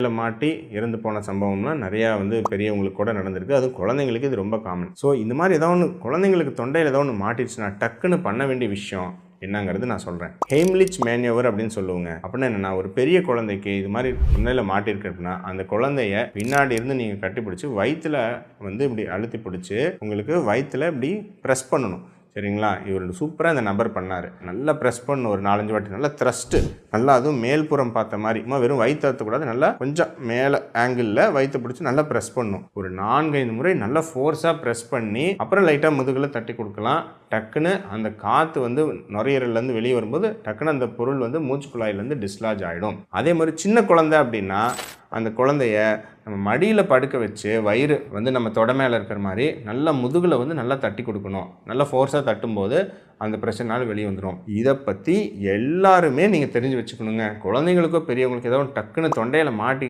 இதில் மாட்டி இறந்து போன சம்பவம்லாம் நிறையா வந்து பெரியவங்களுக்கு கூட நடந்திருக்கு. அதுவும் குழந்தைங்களுக்கு இது ரொம்ப காமன் ஸோ இந்த மாதிரி ஏதோ ஒன்று குழந்தைங்களுக்கு தொண்டையில் ஏதோ ஒன்று மாட்டிடுச்சுன்னா டக்குன்னு பண்ண வேண்டிய விஷயம் என்னங்கிறது நான் சொல்கிறேன் ஹெய்ம்லிச் மேன்யோவர் அப்படின்னு சொல்லுவாங்க. அப்படின்னா என்னன்னா ஒரு பெரிய குழந்தைக்கு இது மாதிரி தொண்டையில் மாட்டிருக்கு அப்படின்னா அந்த குழந்தைய பின்னாடி இருந்து நீங்கள் கட்டிப்பிடிச்சி வயிற்றுல வந்து இப்படி அழுத்தி பிடிச்சி உங்களுக்கு வயிற்றில் இப்படி ப்ரெஸ் பண்ணணும். சரிங்களா? இவர் சூப்பராக இந்த நபர் பண்ணார். நல்லா ப்ரெஸ் பண்ணு ஒரு நாலஞ்சு வாட்டி. நல்லா த்ரஸ்ட்டு நல்லா அதுவும் மேல்புறம் பார்த்த மாதிரி. சும்மா வெறும் வயிற்று கூடாது நல்லா கொஞ்சம் மேலே ஆங்கிளில் வயிற்று பிடிச்சி நல்லா ப்ரெஸ் பண்ணும் ஒரு நான்கைந்து முறை நல்லா ஃபோர்ஸாக ப்ரெஸ் பண்ணி அப்புறம் லைட்டாக முதுகில் தட்டி கொடுக்கலாம். டக்குன்னு அந்த காற்று வந்து நுரையீரல்லேருந்து வெளியே வரும்போது டக்குன்னு அந்த பொருள் வந்து மூச்சு குழாயிலேருந்து டிஸ்லாஜ் ஆகிடும் அதே மாதிரி சின்ன குழந்தை அப்படின்னா அந்த குழந்தைய நம்ம மடியில் படுக்க வச்சு வயிறு வந்து நம்ம தொட மேலே இருக்கிற மாதிரி நல்லா முதுகில் வந்து நல்லா தட்டி கொடுக்கணும். நல்லா ஃபோர்ஸாக தட்டும்போது அந்த பிரச்சனைனால வெளியே வந்துடும் இதை பற்றி எல்லாருமே நீங்கள் தெரிஞ்சு வச்சுக்கணுங்க. குழந்தைங்களுக்கோ பெரியவங்களுக்கு ஏதோ டக்குன்னு தொண்டையில் மாட்டி